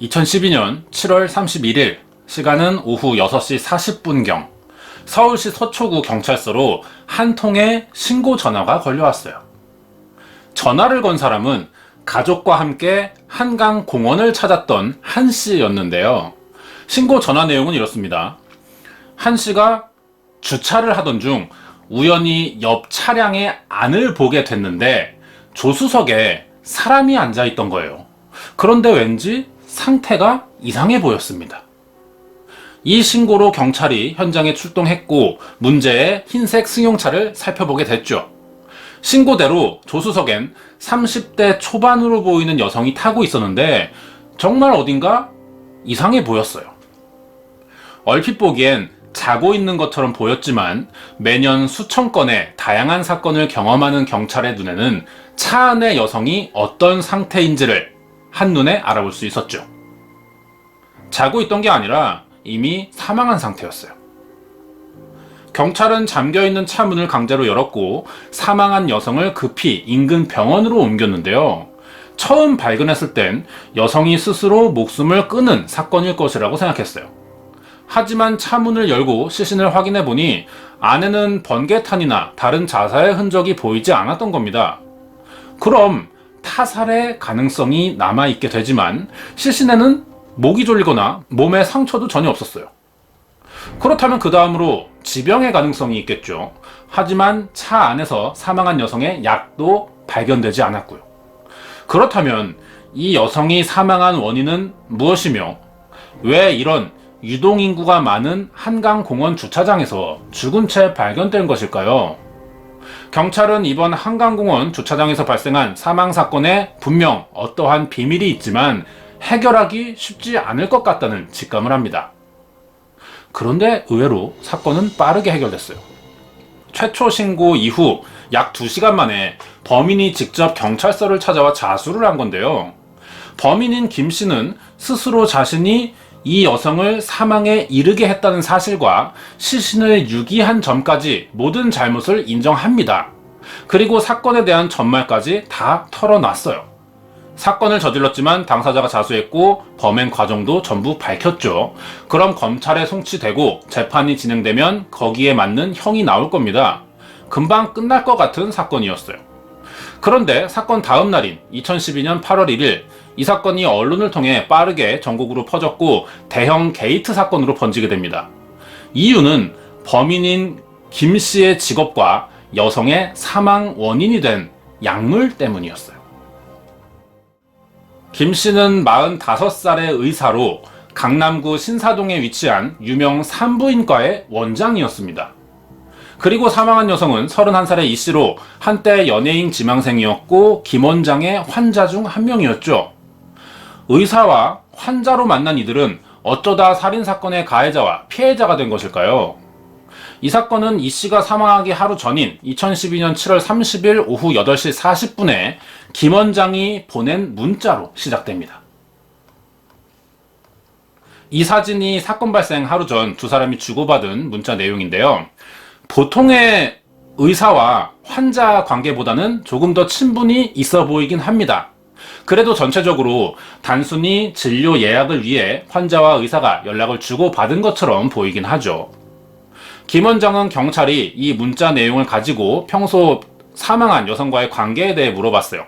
2012년 7월 31일 시간은 오후 6시 40분경 서울시 서초구 경찰서로 한 통의 신고 전화가 걸려왔어요. 전화를 건 사람은 가족과 함께 한강 공원을 찾았던 한 씨였는데요. 신고 전화 내용은 이렇습니다. 한 씨가 주차를 하던 중 우연히 옆 차량의 안을 보게 됐는데 조수석에 사람이 앉아 있던 거예요. 그런데 왠지 상태가 이상해 보였습니다. 이 신고로 경찰이 현장에 출동했고 문제의 흰색 승용차를 살펴보게 됐죠. 신고대로 조수석엔 30대 초반으로 보이는 여성이 타고 있었는데 정말 어딘가 이상해 보였어요. 얼핏 보기엔 자고 있는 것처럼 보였지만 매년 수천 건의 다양한 사건을 경험하는 경찰의 눈에는 차 안의 여성이 어떤 상태인지를 한눈에 알아볼 수 있었죠. 자고 있던 게 아니라 이미 사망한 상태였어요. 경찰은 잠겨있는 차 문을 강제로 열었고 사망한 여성을 급히 인근 병원으로 옮겼는데요. 처음 발견했을 땐 여성이 스스로 목숨을 끊은 사건일 것이라고 생각했어요. 하지만 차 문을 열고 시신을 확인해 보니 안에는 번개탄이나 다른 자살의 흔적이 보이지 않았던 겁니다. 그럼 타살의 가능성이 남아있게 되지만 시신에는 목이 졸리거나 몸에 상처도 전혀 없었어요. 그렇다면 그 다음으로 지병의 가능성이 있겠죠. 하지만 차 안에서 사망한 여성의 약도 발견되지 않았고요. 그렇다면 이 여성이 사망한 원인은 무엇이며 왜 이런 유동인구가 많은 한강공원 주차장에서 죽은 채 발견된 것일까요? 경찰은 이번 한강공원 주차장에서 발생한 사망 사건에 분명 어떠한 비밀이 있지만 해결하기 쉽지 않을 것 같다는 직감을 합니다. 그런데 의외로 사건은 빠르게 해결됐어요. 최초 신고 이후 약 2시간 만에 범인이 직접 경찰서를 찾아와 자수를 한 건데요. 범인인 김 씨는 스스로 자신이 이 여성을 사망에 이르게 했다는 사실과 시신을 유기한 점까지 모든 잘못을 인정합니다. 그리고 사건에 대한 전말까지 다 털어놨어요. 사건을 저질렀지만 당사자가 자수했고 범행 과정도 전부 밝혔죠. 그럼 검찰에 송치되고 재판이 진행되면 거기에 맞는 형이 나올 겁니다. 금방 끝날 것 같은 사건이었어요. 그런데 사건 다음 날인 2012년 8월 1일 이 사건이 언론을 통해 빠르게 전국으로 퍼졌고 대형 게이트 사건으로 번지게 됩니다. 이유는 범인인 김 씨의 직업과 여성의 사망 원인이 된 약물 때문이었어요. 김 씨는 45살의 의사로 강남구 신사동에 위치한 유명 산부인과의 원장이었습니다. 그리고 사망한 여성은 31살의 이 씨로 한때 연예인 지망생이었고 김 원장의 환자 중 한 명이었죠. 의사와 환자로 만난 이들은 어쩌다 살인사건의 가해자와 피해자가 된 것일까요? 이 사건은 이 씨가 사망하기 하루 전인 2012년 7월 30일 오후 8시 40분에 김 원장이 보낸 문자로 시작됩니다. 이 사진이 사건 발생 하루 전 두 사람이 주고받은 문자 내용인데요. 보통의 의사와 환자 관계보다는 조금 더 친분이 있어 보이긴 합니다. 그래도 전체적으로 단순히 진료 예약을 위해 환자와 의사가 연락을 주고받은 것처럼 보이긴 하죠. 김 원장은 경찰이 이 문자 내용을 가지고 평소 사망한 여성과의 관계에 대해 물어봤어요.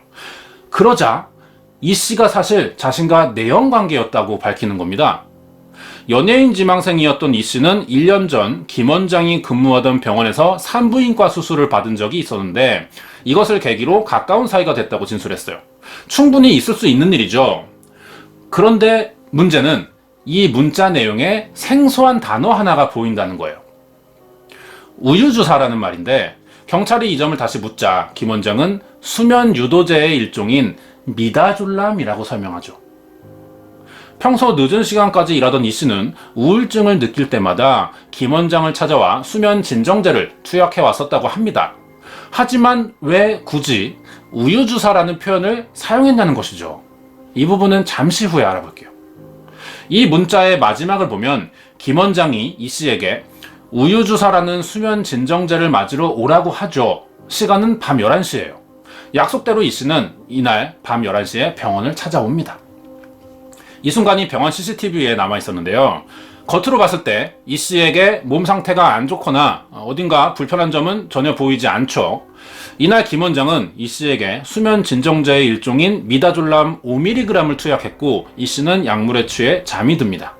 그러자 이 씨가 사실 자신과 내연 관계였다고 밝히는 겁니다. 연예인 지망생이었던 이 씨는 1년 전 김 원장이 근무하던 병원에서 산부인과 수술을 받은 적이 있었는데 이것을 계기로 가까운 사이가 됐다고 진술했어요. 충분히 있을 수 있는 일이죠. 그런데 문제는 이 문자 내용에 생소한 단어 하나가 보인다는 거예요. 우유주사라는 말인데 경찰이 이 점을 다시 묻자 김 원장은 수면 유도제의 일종인 미다졸람이라고 설명하죠. 평소 늦은 시간까지 일하던 이 씨는 우울증을 느낄 때마다 김 원장을 찾아와 수면 진정제를 투약해 왔었다고 합니다. 하지만 왜 굳이 우유주사라는 표현을 사용했냐는 것이죠. 이 부분은 잠시 후에 알아볼게요. 이 문자의 마지막을 보면 김 원장이 이 씨에게 우유주사라는 수면 진정제를 맞으러 오라고 하죠. 시간은 밤 11시예요. 약속대로 이 씨는 이날 밤 11시에 병원을 찾아옵니다. 이 순간이 병원 CCTV에 남아 있었는데요. 겉으로 봤을 때 이 씨에게 몸 상태가 안 좋거나 어딘가 불편한 점은 전혀 보이지 않죠. 이날 김 원장은 이 씨에게 수면 진정제의 일종인 미다졸람 5mg을 투약했고 이 씨는 약물에 취해 잠이 듭니다.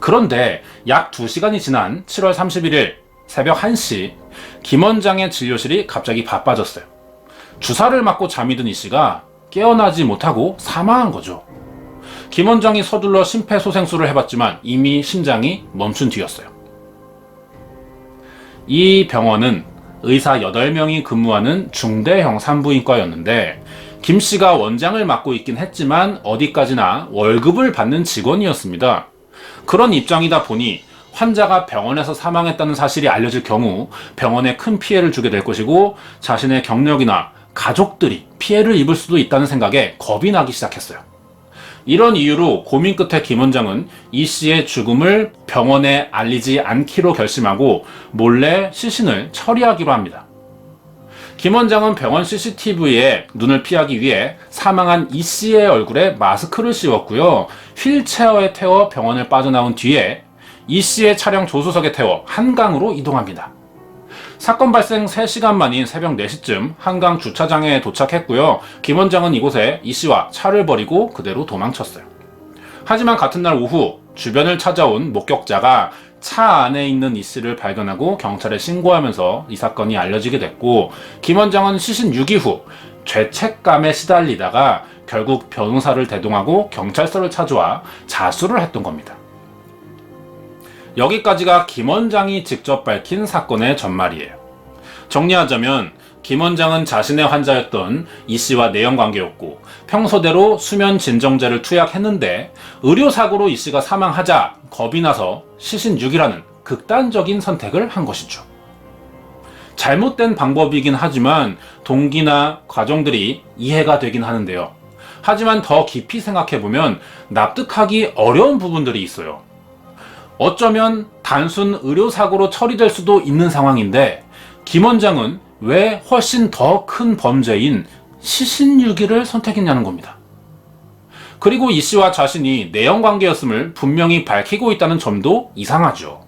그런데 약 2시간이 지난 7월 31일 새벽 1시 김 원장의 진료실이 갑자기 바빠졌어요. 주사를 맞고 잠이 든 이 씨가 깨어나지 못하고 사망한 거죠. 김 원장이 서둘러 심폐소생술을 해봤지만 이미 심장이 멈춘 뒤였어요. 이 병원은 의사 8명이 근무하는 중대형 산부인과였는데 김 씨가 원장을 맡고 있긴 했지만 어디까지나 월급을 받는 직원이었습니다. 그런 입장이다 보니 환자가 병원에서 사망했다는 사실이 알려질 경우 병원에 큰 피해를 주게 될 것이고 자신의 경력이나 가족들이 피해를 입을 수도 있다는 생각에 겁이 나기 시작했어요. 이런 이유로 고민 끝에 김 원장은 이 씨의 죽음을 병원에 알리지 않기로 결심하고 몰래 시신을 처리하기로 합니다. 김 원장은 병원 CCTV에 눈을 피하기 위해 사망한 이 씨의 얼굴에 마스크를 씌웠고요. 휠체어에 태워 병원을 빠져나온 뒤에 이 씨의 차량 조수석에 태워 한강으로 이동합니다. 사건 발생 3시간 만인 새벽 4시쯤 한강 주차장에 도착했고요. 김 원장은 이곳에 이 씨와 차를 버리고 그대로 도망쳤어요. 하지만 같은 날 오후 주변을 찾아온 목격자가 차 안에 있는 이 씨를 발견하고 경찰에 신고하면서 이 사건이 알려지게 됐고 김 원장은 시신 6일 후 죄책감에 시달리다가 결국 변호사를 대동하고 경찰서를 찾아와 자수를 했던 겁니다. 여기까지가 김 원장이 직접 밝힌 사건의 전말이에요. 정리하자면 김 원장은 자신의 환자였던 이 씨와 내연 관계였고 평소대로 수면 진정제를 투약했는데 의료사고로 이 씨가 사망하자 겁이 나서 시신 6이라는 극단적인 선택을 한 것이죠. 잘못된 방법이긴 하지만 동기나 과정들이 이해가 되긴 하는데요. 하지만 더 깊이 생각해보면 납득하기 어려운 부분들이 있어요. 어쩌면 단순 의료사고로 처리될 수도 있는 상황인데 김 원장은 왜 훨씬 더 큰 범죄인 시신유기를 선택했냐는 겁니다. 그리고 이 씨와 자신이 내연 관계였음을 분명히 밝히고 있다는 점도 이상하죠.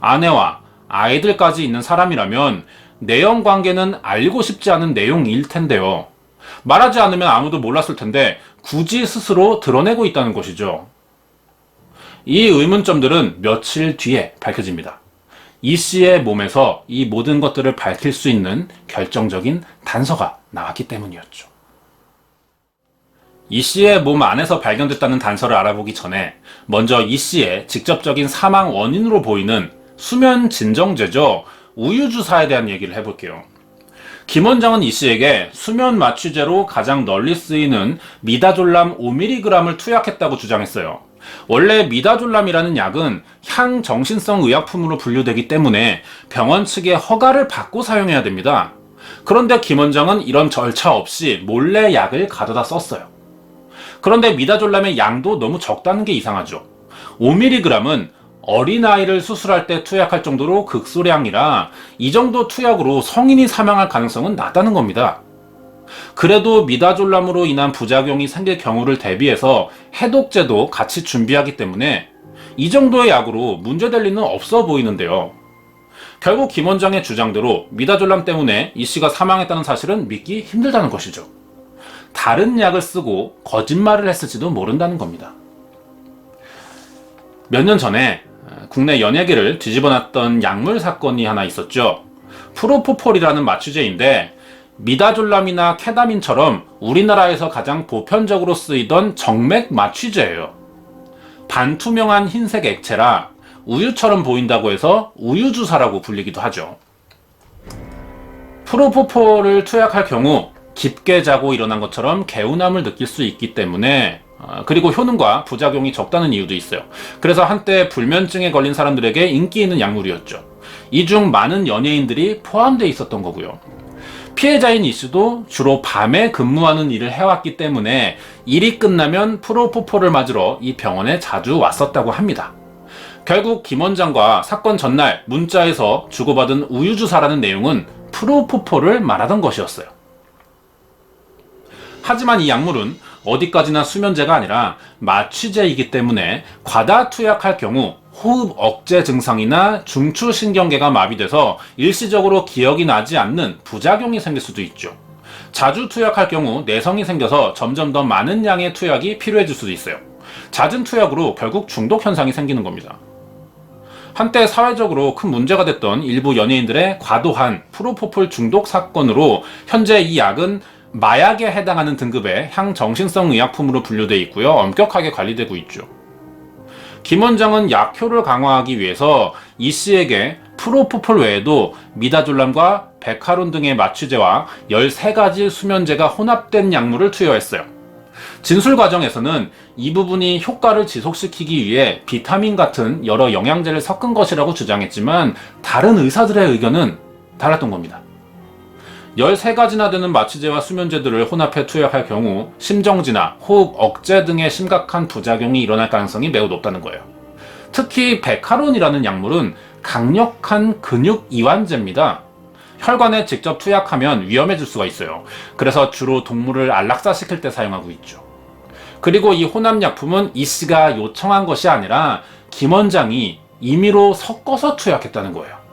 아내와 아이들까지 있는 사람이라면 내연 관계는 알고 싶지 않은 내용일 텐데요. 말하지 않으면 아무도 몰랐을 텐데 굳이 스스로 드러내고 있다는 것이죠. 이 의문점들은 며칠 뒤에 밝혀집니다. 이 씨의 몸에서 이 모든 것들을 밝힐 수 있는 결정적인 단서가 나왔기 때문이었죠. 이 씨의 몸 안에서 발견됐다는 단서를 알아보기 전에 먼저 이 씨의 직접적인 사망 원인으로 보이는 수면 진정제죠. 우유주사에 대한 얘기를 해볼게요. 김 원장은 이 씨에게 수면 마취제로 가장 널리 쓰이는 미다졸람 5mg을 투약했다고 주장했어요. 원래 미다졸람이라는 약은 향정신성 의약품으로 분류되기 때문에 병원 측의 허가를 받고 사용해야 됩니다. 그런데 김 원장은 이런 절차 없이 몰래 약을 가져다 썼어요. 그런데 미다졸람의 양도 너무 적다는 게 이상하죠. 5mg은 어린아이를 수술할 때 투약할 정도로 극소량이라 이 정도 투약으로 성인이 사망할 가능성은 낮다는 겁니다. 그래도 미다졸람으로 인한 부작용이 생길 경우를 대비해서 해독제도 같이 준비하기 때문에 이 정도의 약으로 문제될 리는 없어 보이는데요. 결국 김 원장의 주장대로 미다졸람 때문에 이 씨가 사망했다는 사실은 믿기 힘들다는 것이죠. 다른 약을 쓰고 거짓말을 했을지도 모른다는 겁니다. 몇 년 전에 국내 연예계를 뒤집어놨던 약물 사건이 하나 있었죠. 프로포폴이라는 마취제인데 미다졸람이나 케다민처럼 우리나라에서 가장 보편적으로 쓰이던 정맥 마취제예요. 반투명한 흰색 액체라 우유처럼 보인다고 해서 우유주사라고 불리기도 하죠. 프로포폴을 투약할 경우 깊게 자고 일어난 것처럼 개운함을 느낄 수 있기 때문에 어, 그리고 효능과 부작용이 적다는 이유도 있어요. 그래서 한때 불면증에 걸린 사람들에게 인기 있는 약물이었죠. 이 중 많은 연예인들이 포함되어 있었던 거고요. 피해자인 이씨도 주로 밤에 근무하는 일을 해왔기 때문에 일이 끝나면 프로포폴을 맞으러 이 병원에 자주 왔었다고 합니다. 결국 김 원장과 사건 전날 문자에서 주고받은 우유주사라는 내용은 프로포폴을 말하던 것이었어요. 하지만 이 약물은 어디까지나 수면제가 아니라 마취제이기 때문에 과다 투약할 경우 호흡 억제 증상이나 중추신경계가 마비돼서 일시적으로 기억이 나지 않는 부작용이 생길 수도 있죠. 자주 투약할 경우 내성이 생겨서 점점 더 많은 양의 투약이 필요해질 수도 있어요. 잦은 투약으로 결국 중독 현상이 생기는 겁니다. 한때 사회적으로 큰 문제가 됐던 일부 연예인들의 과도한 프로포폴 중독 사건으로 현재 이 약은 마약에 해당하는 등급의 향정신성 의약품으로 분류돼 있고요. 엄격하게 관리되고 있죠. 김 원장은 약효를 강화하기 위해서 이 씨에게 프로포폴 외에도 미다졸람과 베카론 등의 마취제와 13가지 수면제가 혼합된 약물을 투여했어요. 진술 과정에서는 이 부분이 효과를 지속시키기 위해 비타민 같은 여러 영양제를 섞은 것이라고 주장했지만 다른 의사들의 의견은 달랐던 겁니다. 13가지나 되는 마취제와 수면제들을 혼합해 투약할 경우 심정지나 호흡 억제 등의 심각한 부작용이 일어날 가능성이 매우 높다는 거예요. 특히 베카론이라는 약물은 강력한 근육 이완제입니다. 혈관에 직접 투약하면 위험해질 수가 있어요. 그래서 주로 동물을 안락사시킬 때 사용하고 있죠. 그리고 이 혼합약품은 이 씨가 요청한 것이 아니라 김 원장이 임의로 섞어서 투약했다는 거예요.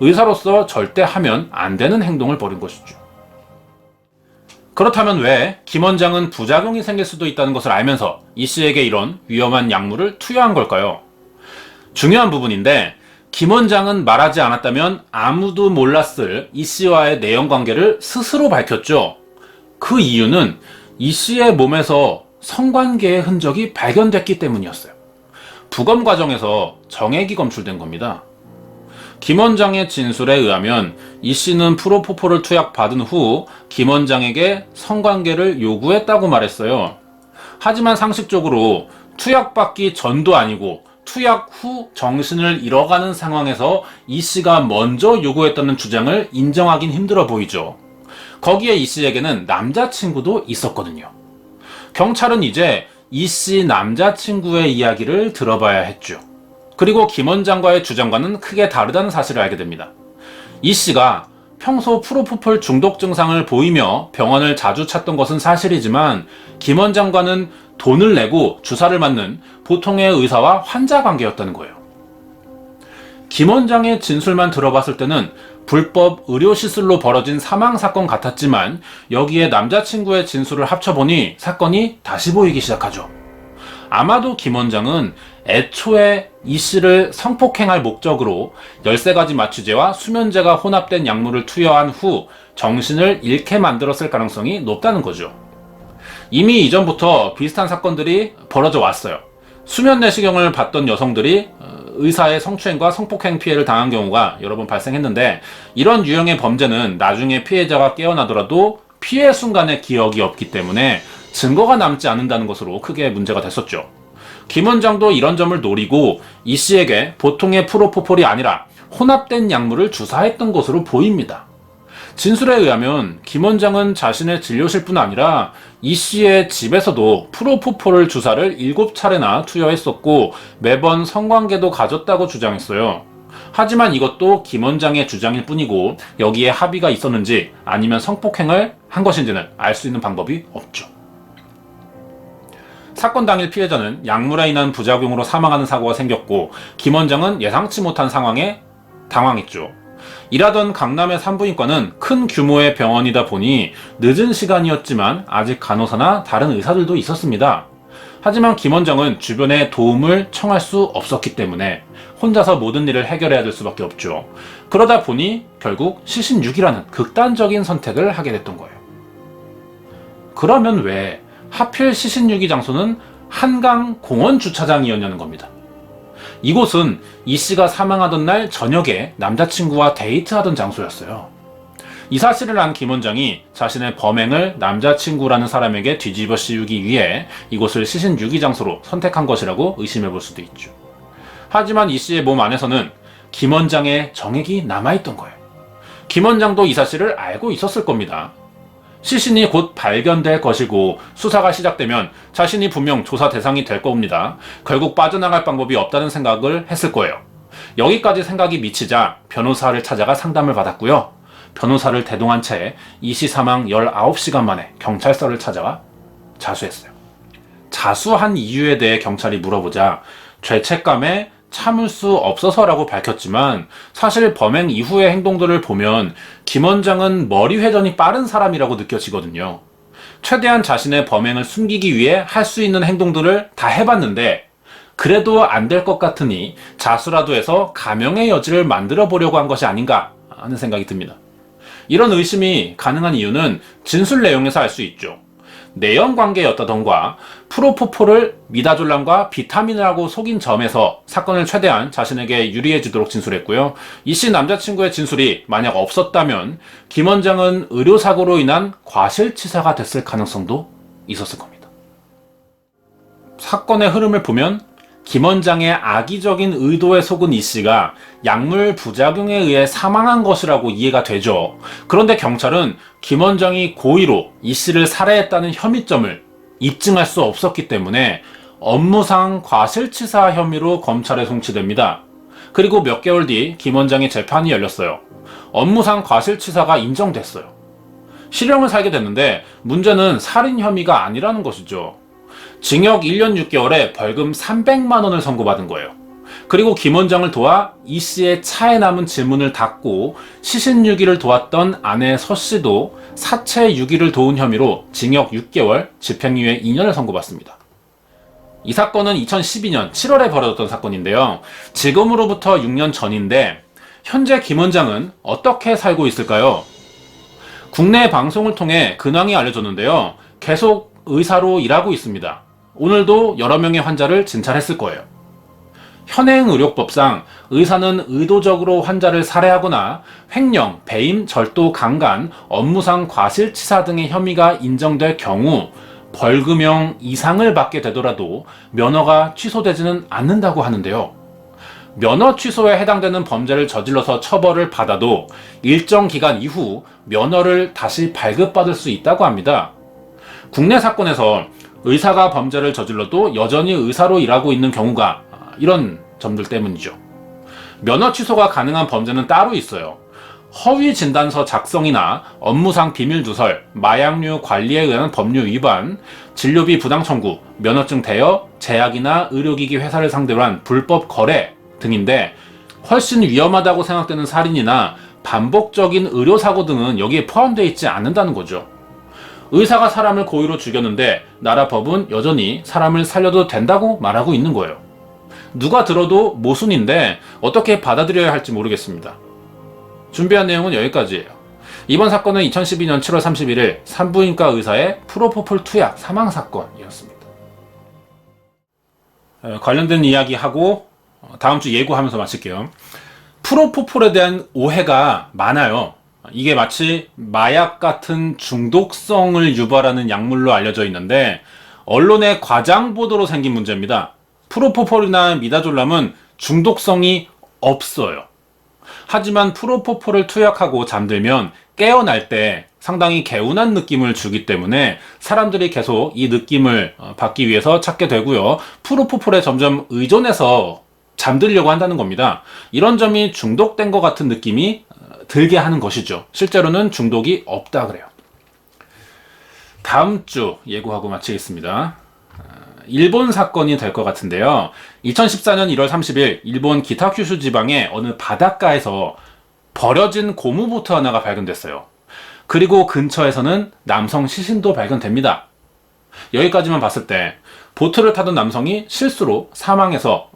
의사로서 절대 하면 안 되는 행동을 벌인 것이죠. 그렇다면 왜 김 원장은 부작용이 생길 수도 있다는 것을 알면서 이 씨에게 이런 위험한 약물을 투여한 걸까요? 중요한 부분인데 김 원장은 말하지 않았다면 아무도 몰랐을 이 씨와의 내연 관계를 스스로 밝혔죠. 그 이유는 이 씨의 몸에서 성관계의 흔적이 발견됐기 때문이었어요. 부검 과정에서 정액이 검출된 겁니다. 김 원장의 진술에 의하면 이 씨는 프로포폴을 투약받은 후 김 원장에게 성관계를 요구했다고 말했어요. 하지만 상식적으로 투약받기 전도 아니고 투약 후 정신을 잃어가는 상황에서 이 씨가 먼저 요구했다는 주장을 인정하긴 힘들어 보이죠. 거기에 이 씨에게는 남자친구도 있었거든요. 경찰은 이제 이 씨 남자친구의 이야기를 들어봐야 했죠. 그리고 김 원장과의 주장과는 크게 다르다는 사실을 알게 됩니다. 이 씨가 평소 프로포폴 중독 증상을 보이며 병원을 자주 찾던 것은 사실이지만 김 원장과는 돈을 내고 주사를 맞는 보통의 의사와 환자 관계였다는 거예요. 김 원장의 진술만 들어봤을 때는 불법 의료 시술로 벌어진 사망 사건 같았지만 여기에 남자친구의 진술을 합쳐보니 사건이 다시 보이기 시작하죠. 아마도 김 원장은 애초에 이 씨를 성폭행할 목적으로 13가지 마취제와 수면제가 혼합된 약물을 투여한 후 정신을 잃게 만들었을 가능성이 높다는 거죠. 이미 이전부터 비슷한 사건들이 벌어져 왔어요. 수면 내시경을 받던 여성들이 어, 의사의 성추행과 성폭행 피해를 당한 경우가 여러 번 발생했는데 이런 유형의 범죄는 나중에 피해자가 깨어나더라도 피해 순간의 기억이 없기 때문에 증거가 남지 않는다는 것으로 크게 문제가 됐었죠. 김 원장도 이런 점을 노리고 이 씨에게 보통의 프로포폴이 아니라 혼합된 약물을 주사했던 것으로 보입니다. 진술에 의하면 김 원장은 자신의 진료실 뿐 아니라 이 씨의 집에서도 프로포폴을 주사를 7차례나 투여했었고 매번 성관계도 가졌다고 주장했어요. 하지만 이것도 김 원장의 주장일 뿐이고 여기에 합의가 있었는지 아니면 성폭행을 한 것인지는 알 수 있는 방법이 없죠. 사건 당일 피해자는 약물에 인한 부작용으로 사망하는 사고가 생겼고 김 원장은 예상치 못한 상황에 당황했죠. 일하던 강남의 산부인과는 큰 규모의 병원이다 보니 늦은 시간이었지만 아직 간호사나 다른 의사들도 있었습니다. 하지만 김 원장은 주변에 도움을 청할 수 없었기 때문에 혼자서 모든 일을 해결해야 될 수밖에 없죠. 그러다 보니 결국 시신육이라는 극단적인 선택을 하게 됐던 거예요. 그러면 왜 하필 시신유기 장소는 한강 공원 주차장이었냐는 겁니다. 이곳은 이 씨가 사망하던 날 저녁에 남자친구와 데이트하던 장소였어요. 이 사실을 안 김 원장이 자신의 범행을 남자친구라는 사람에게 뒤집어 씌우기 위해 이곳을 시신 유기 장소로 선택한 것이라고 의심해 볼 수도 있죠. 하지만 이 씨의 몸 안에서는 김 원장의 정액이 남아있던 거예요. 김 원장도 이 사실을 알고 있었을 겁니다. 시신이 곧 발견될 것이고 수사가 시작되면 자신이 분명 조사 대상이 될 겁니다. 결국 빠져나갈 방법이 없다는 생각을 했을 거예요. 여기까지 생각이 미치자 변호사를 찾아가 상담을 받았고요. 변호사를 대동한 채이시 사망 19시간 만에 경찰서를 찾아가 자수했어요. 자수한 이유에 대해 경찰이 물어보자 죄책감에 참을 수 없어서라고 밝혔지만 사실 범행 이후의 행동들을 보면 김 원장은 머리 회전이 빠른 사람이라고 느껴지거든요. 최대한 자신의 범행을 숨기기 위해 할 수 있는 행동들을 다 해봤는데 그래도 안 될 것 같으니 자수라도 해서 가명의 여지를 만들어 보려고 한 것이 아닌가 하는 생각이 듭니다. 이런 의심이 가능한 이유는 진술 내용에서 알 수 있죠. 내연 관계였다던가 프로포폴을 미다졸람과 비타민이라고 속인 점에서 사건을 최대한 자신에게 유리해 주도록 진술했고요. 이 씨 남자친구의 진술이 만약 없었다면 김 원장은 의료사고로 인한 과실치사가 됐을 가능성도 있었을 겁니다. 사건의 흐름을 보면 김 원장의 악의적인 의도에 속은 이 씨가 약물 부작용에 의해 사망한 것이라고 이해가 되죠. 그런데 경찰은 김 원장이 고의로 이 씨를 살해했다는 혐의점을 입증할 수 없었기 때문에 업무상 과실치사 혐의로 검찰에 송치됩니다. 그리고 몇 개월 뒤 김 원장의 재판이 열렸어요. 업무상 과실치사가 인정됐어요. 실형을 살게 됐는데 문제는 살인 혐의가 아니라는 것이죠. 징역 1년 6개월에 벌금 300만 원을 선고받은 거예요. 그리고 김 원장을 도와 이 씨의 차에 남은 지문을 닦고 시신 유기를 도왔던 아내 서 씨도 사체 유기를 도운 혐의로 징역 6개월, 집행유예 2년을 선고받습니다. 이 사건은 2012년 7월에 벌어졌던 사건인데요. 지금으로부터 6년 전인데 현재 김 원장은 어떻게 살고 있을까요? 국내 방송을 통해 근황이 알려졌는데요. 계속 의사로 일하고 있습니다. 오늘도 여러 명의 환자를 진찰했을 거예요. 현행 의료법상 의사는 의도적으로 환자를 살해하거나 횡령, 배임, 절도, 강간, 업무상 과실치사 등의 혐의가 인정될 경우 벌금형 이상을 받게 되더라도 면허가 취소되지는 않는다고 하는데요. 면허 취소에 해당되는 범죄를 저질러서 처벌을 받아도 일정 기간 이후 면허를 다시 발급받을 수 있다고 합니다. 국내 사건에서 의사가 범죄를 저질러도 여전히 의사로 일하고 있는 경우가 이런 점들 때문이죠. 면허 취소가 가능한 범죄는 따로 있어요. 허위 진단서 작성이나 업무상 비밀 누설, 마약류 관리에 의한 법률 위반, 진료비 부당 청구, 면허증 대여, 제약이나 의료기기 회사를 상대로 한 불법 거래 등인데 훨씬 위험하다고 생각되는 살인이나 반복적인 의료사고 등은 여기에 포함되어 있지 않는다는 거죠. 의사가 사람을 고의로 죽였는데 나라 법은 여전히 사람을 살려도 된다고 말하고 있는 거예요. 누가 들어도 모순인데 어떻게 받아들여야 할지 모르겠습니다. 준비한 내용은 여기까지예요. 이번 사건은 2012년 7월 31일 산부인과 의사의 프로포폴 투약 사망 사건이었습니다. 어, 관련된 이야기 하고 어, 다음 주 예고하면서 마칠게요. 프로포폴에 대한 오해가 많아요. 이게 마치 마약 같은 중독성을 유발하는 약물로 알려져 있는데 언론의 과장 보도로 생긴 문제입니다. 프로포폴이나 미다졸람은 중독성이 없어요. 하지만 프로포폴을 투약하고 잠들면 깨어날 때 상당히 개운한 느낌을 주기 때문에 사람들이 계속 이 느낌을 어, 받기 위해서 찾게 되고요. 프로포폴에 점점 의존해서 잠들려고 한다는 겁니다. 이런 점이 중독된 것 같은 느낌이 어, 들게 하는 것이죠. 실제로는 중독이 없다 그래요. 다음 주 예고하고 마치겠습니다. 어, 일본 사건이 될 것 같은데요. 2014년 1월 30일 일본 기타큐슈 지방의 어느 바닷가에서 버려진 고무보트 하나가 발견됐어요. 그리고 근처에서는 남성 시신도 발견됩니다. 여기까지만 봤을 때 보트를 타던 남성이 실수로 사망해서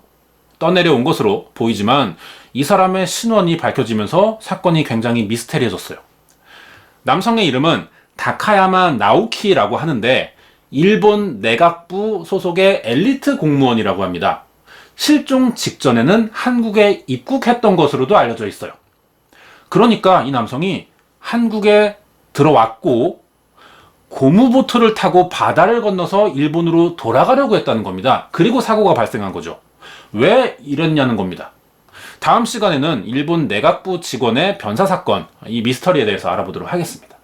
떠내려온 것으로 보이지만 이 사람의 신원이 밝혀지면서 사건이 굉장히 미스테리해졌어요. 남성의 이름은 다카야마 나오키라고 하는데 일본 내각부 소속의 엘리트 공무원이라고 합니다. 실종 직전에는 한국에 입국했던 것으로도 알려져 있어요. 그러니까 이 남성이 한국에 들어왔고 고무보트를 타고 바다를 건너서 일본으로 돌아가려고 했다는 겁니다. 그리고 사고가 발생한 거죠. 왜 이랬냐는 겁니다. 다음 시간에는 일본 내각부 직원의 변사 사건, 이 미스터리에 대해서 알아보도록 하겠습니다.